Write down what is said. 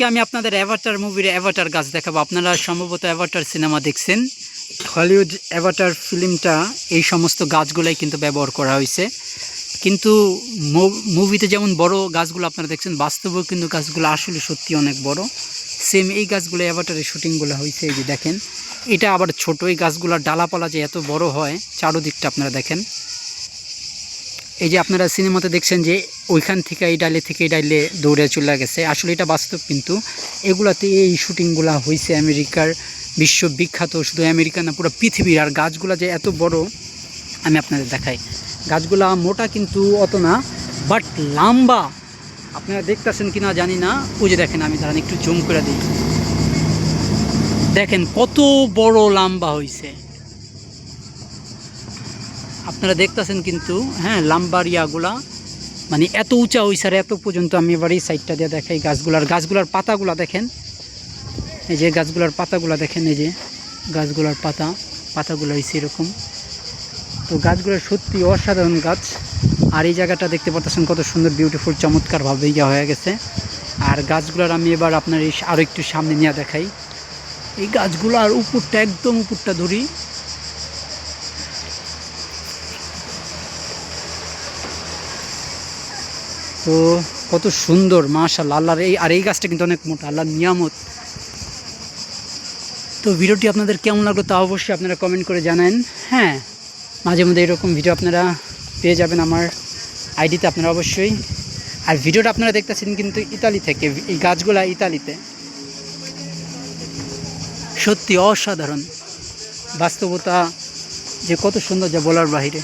আজকে আমি আপনাদের অ্যাভাটার মুভির অ্যাভাটার গাছ দেখাবো। আপনারা সম্ভবত অ্যাভাটার সিনেমা দেখছেন। হলিউড অ্যাভাটার ফিল্মটা এই সমস্ত গাছগুলাই কিন্তু ব্যবহার করা হয়েছে। কিন্তু মুভিতে যেমন বড় গাছগুলো আপনারা দেখছেন, বাস্তবেও কিন্তু গাছগুলো আসলে সত্যি অনেক বড়। সেম এই গাছগুলো অ্যাভাটারের শুটিংগুলো হয়েছে, এই যে দেখেন। এটা আবার ছোট, এই গাছগুলোর ডালাপালা যে এত বড় হয়, চারোদিকটা আপনারা দেখেন। এই যে আপনারা সিনেমাতে দেখছেন যে ওইখান থেকে এই ডাইলে থেকে এই ডালে দৌড়ে চলে গেছে, আসলে এটা বাস্তব কিন্তু। এগুলাতে এই শুটিংগুলো হয়েছে আমেরিকার বিশ্ববিখ্যাত, শুধু আমেরিকা না, পুরো পৃথিবীর। আর গাছগুলো যে এত বড়, আমি আপনাদের দেখাই। গাছগুলা মোটা কিন্তু অত না, বাট লম্বা। আপনারা দেখতেছেন কি না জানি না। ওই যে দেখেন, আমি দাঁড়ান একটু জুম করে দিই দেখেন কত বড় লম্বা হয়েছে আপনারা দেখতেছেন কিন্তু হ্যাঁ লাম্বার ইয়াগুলা মানে এত উঁচা হয়েছে আর এত পর্যন্ত আমি এবার এই সাইডটা দিয়ে দেখাই গাছগুলার গাছগুলার পাতাগুলা দেখেন। এই যে গাছগুলার পাতাগুলা দেখেন, এই যে গাছগুলার পাতা, পাতাগুলো হয়েছে এরকম। তো গাছগুলো সত্যি অসাধারণ গাছ। আর এই জায়গাটা দেখতে পাচ্ছেন কত সুন্দর বিউটিফুল চমৎকারভাবে ইয়া হয়ে গেছে। আর গাছগুলোর আমি এবার আপনার এই আরও একটু সামনে নিয়ে দেখাই। এই গাছগুলো আর উপরটা একদম উপরটা ধরি। তো কত সুন্দর মাশাল্লাহ আল্লাহর এই আর এই গাছটা কিন্তু অনেক মোটা, আল্লাহর নিয়ামত। তো ভিডিওটি আপনাদের কেমন লাগল তা অবশ্যই আপনারা কমেন্ট করে জানান। হ্যাঁ মাঝে মধ্যে এরকম ভিডিও আপনারা পেয়ে যাবেন আমার আইডিতে আপনারা অবশ্যই। আর ভিডিওটা আপনারা দেখতেছেন কিন্তু ইতালি থেকে, এই গাছগুলা ইতালিতে। সত্যি অসাধারণ। বাস্তবতা যে কত সুন্দর যা বলার বাহিরে।